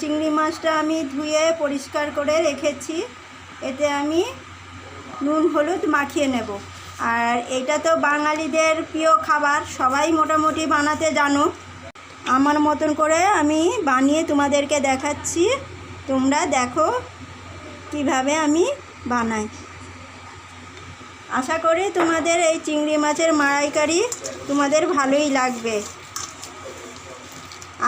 চিংড়ি মাছটা আমি ধুয়ে পরিষ্কার করে রেখেছি। এতে আমি নুন, হলুদ মাখিয়ে নেব। আর এটা তো বাঙালিদের প্রিয় খাবার, সবাই মোটামুটি বানাতে জানো আমার মতন করে আমি বানিয়ে তোমাদেরকে দেখাচ্ছি। তোমরা দেখো কীভাবে আমি বানাই। আশা করি তোমাদের এই চিংড়ি মাছের মালাইকারি তোমাদের ভালোই লাগবে।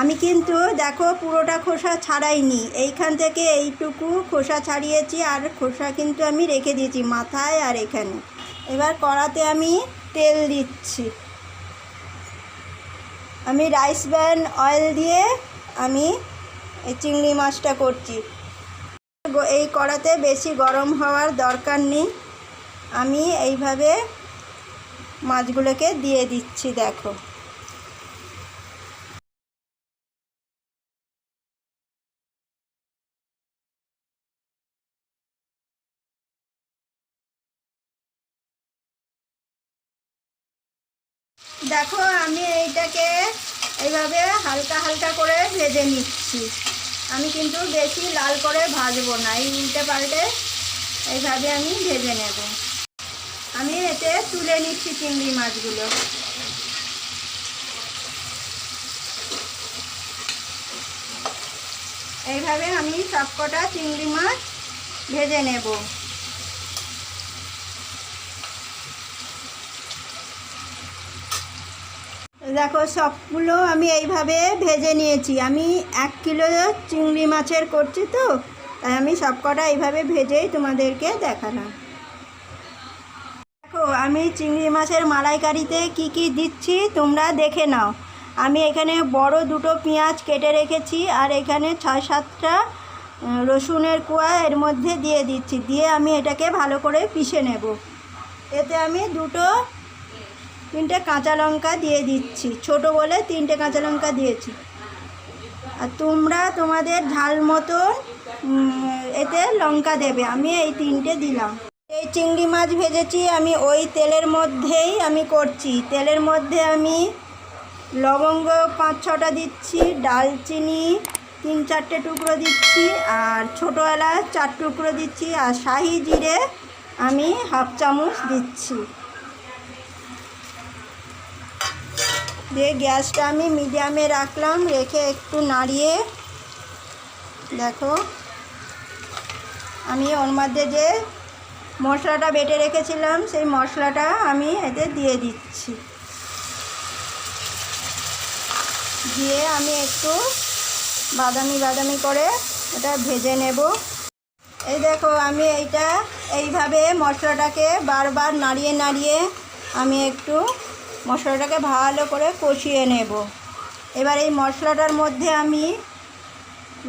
আমি কিন্তু দেখো পুরোটা খোসা ছাড়াইনি। এইখান থেকে এইটুকু খোসা ছাড়িয়েছি আর খোসা কিন্তু আমি রেখে দিয়েছি মাথায় আর এখানে। এবার কড়াতে আমি তেল দিচ্ছি। আমি রাইস ব্যান অয়েল দিয়ে আমি এই চিংড়ি মাছটা করছি। এই কড়াতে বেশি গরম হওয়ার দরকার নেই। আমি এইভাবে মাছগুলোকে দিয়ে দিচ্ছি, দেখো। দেখো, আমি এইটাকে এইভাবে হালকা হালকা করে ভেজে নিচ্ছি। আমি কিন্তু বেশি লাল করে ভাজবো না, এই উল্টে পাল্টে এইভাবে আমি ভেজে নেব। আমি এতে তুলে নিচ্ছি চিংড়ি মাছগুলো। এইভাবে আমি সবকটা চিংড়ি মাছ ভেজে নেব। দেখো, সবগুলো আমি এইভাবে ভেজে নিয়েছি। আমি এক কিলো চিংড়ি মাছের করছি তো, তাই আমি সবকটা এইভাবে ভেজেই তোমাদেরকে দেখালাম। দেখো, আমি চিংড়ি মাছের মালাইকারিতে কি কি দিচ্ছি তোমরা দেখে নাও। আমি এখানে বড় দুটো পেঁয়াজ কেটে রেখেছি আর এখানে ছয় সাতটা রসুনের কোয়া এর মধ্যে দিয়ে দিচ্ছি। দিয়ে আমি এটাকে ভালো করে পিষে নেব। এতে আমি দুটো তিনটে কাঁচা লঙ্কা দিয়ে দিচ্ছি। ছোট বলে তিনটে কাঁচা লঙ্কা দিয়েছি। আর তোমরা তোমাদের ঝাল মতো এতে লঙ্কা দেবে। আমি এই তিনটে দিলাম। এই চিংড়ি মাছ ভেজেছি আমি ওই তেলের মধ্যেই আমি করছি। তেলের মধ্যে আমি লবঙ্গ পাঁচ ছটা দিচ্ছি, ডালচিনি তিন চারটে টুকরো দিচ্ছি, আর ছোটো এলাচ চার টুকরো দিচ্ছি, আর শাহি জিরে আমি হাফ চামচ দিচ্ছি। দিয়ে গ্যাসটা আমি মিডিয়ামে রাখলাম, রেখে একটু নাড়িয়ে, দেখো। আমি ওর মধ্যে যে মশলাটা বেটে রেখেছিলাম, সেই মশলাটা আমি এতে দিয়ে দিচ্ছি। দিয়ে আমি একটু বাদামি বাদামি করে এটা ভেজে নেব। এই দেখো, আমি এইটা এইভাবে মশলাটাকে বারবার নাড়িয়ে নাড়িয়ে আমি একটু মশলাটাকে ভালো করে কষিয়ে নেব। এবার এই মশলাটার মধ্যে আমি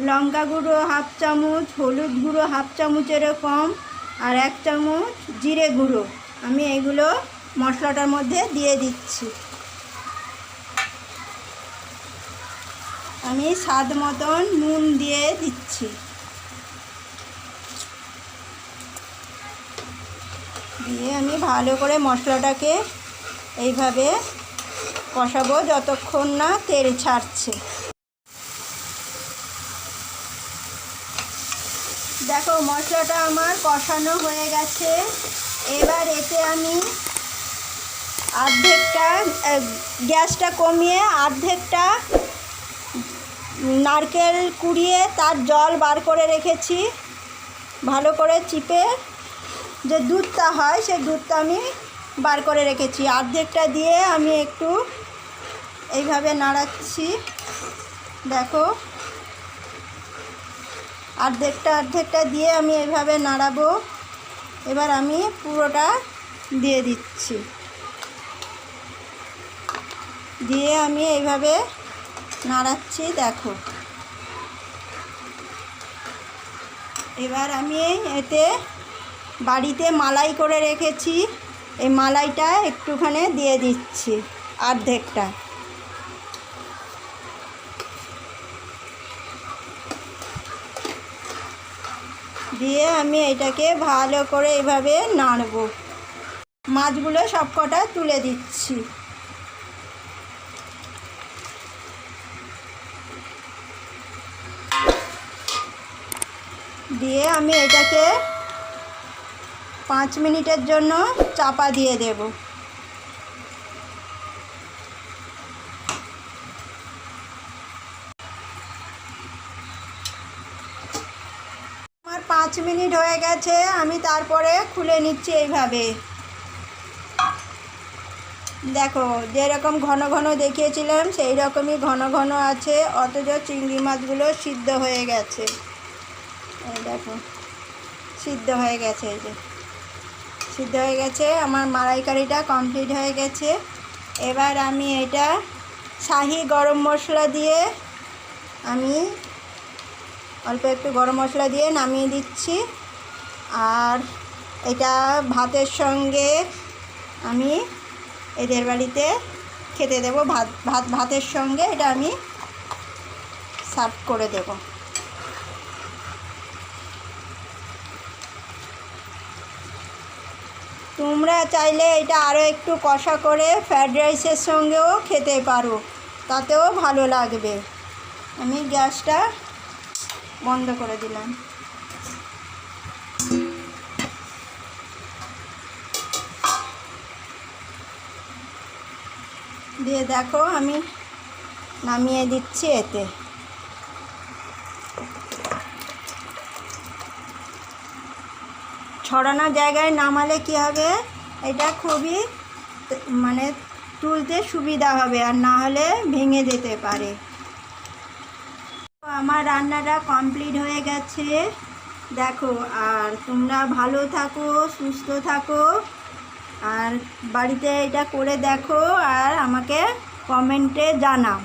লঙ্কা গুঁড়ো হাফ চামচ, হলুদ গুঁড়ো হাফ চামচেরও কম আর এক চামচ জিরে গুঁড়ো। আমি এগুলো মশলাটার মধ্যে দিয়ে দিচ্ছি। আমি স্বাদ মতন নুন দিয়ে দিচ্ছি। দিয়ে আমি ভালো করে মশলাটাকে এইভাবে কষাবো যতক্ষণ না তেল ছাড়ছে। দেখো, মশলাটা আমার কষানো হয়ে গেছে। এবার এতে আমি অর্ধেকটা গ্যাসটা কমিয়ে অর্ধেকটা নারকেল কুড়িয়ে তার জল বার করে রেখেছি। ভালো করে চিপে যে দুধটা হয় সেই দুধটা আমি বার করে রেখেছি। অর্ধেকটা দিয়ে আমি একটু এইভাবে নাড়াচ্ছি। দেখো। অর্ধেকটা অর্ধেকটা দিয়ে আমি এইভাবে নাড়াবো। এবার আমি পুরোটা দিয়ে দিচ্ছি। দিয়ে আমি এইভাবে নাড়াচ্ছি, দেখো। এবার আমি এতে বাড়িতে মালাই করে রেখেছি। এই মালাইটা একটুখানি দিয়ে দিচ্ছি, অর্ধেকটা। দিয়ে আমি এটাকে ভালো করে এইভাবে নাড়বো। মাছগুলো সব কটা তুলে দিচ্ছি। দিয়ে আমি এটাকে পাঁচ মিনিটের জন্য চাপা দিয়ে দেব। আমার পাঁচ মিনিট হয়ে গেছে, আমি তারপরে খুলে নিচ্ছি এইভাবে। দেখো, যেরকম ঘন ঘন দেখিয়েছিলাম সেই রকমই ঘন ঘন আছে, অথচ চিংড়ি মাছগুলো সিদ্ধ হয়ে গেছে। দেখো, সিদ্ধ হয়ে গেছে এই যে। সিদ্ধ হয়ে গেছে, আমার মালাইকারিটা কমপ্লিট হয়ে গেছে। এবার আমি এটা শাহি গরম মশলা দিয়ে আমি অল্প একটু গরম মশলা দিয়ে নামিয়ে দিচ্ছি। আর এটা ভাতের সঙ্গে আমি এদের বাড়িতে খেতে দেবো, ভাত ভাত, ভাতের সঙ্গে এটা আমি সার্ভ করে দেব। তোমরা চাইলে এটা আরও একটু কষা করে ফ্রায়েড রাইসের সঙ্গেও খেতে পারো। তাতেও ভালো লাগবে। আমি গ্যাসটা বন্ধ করে দিলাম। দিয়ে দেখো আমি নামিয়ে দিচ্ছি এতে। ছড়ানো জায়গায় নামালে কি হবে? এটা খুবই মানে তুলতে সুবিধা হবে আর না হলে ভেঙে যেতে পারে। আমার রান্নাটা কমপ্লিট হয়ে গেছে। দেখো, আর তোমরা ভালো থাকো, সুস্থ থাকো। আর বাড়িতে এটা করে দেখো আর আমাকে কমেন্টে জানাও।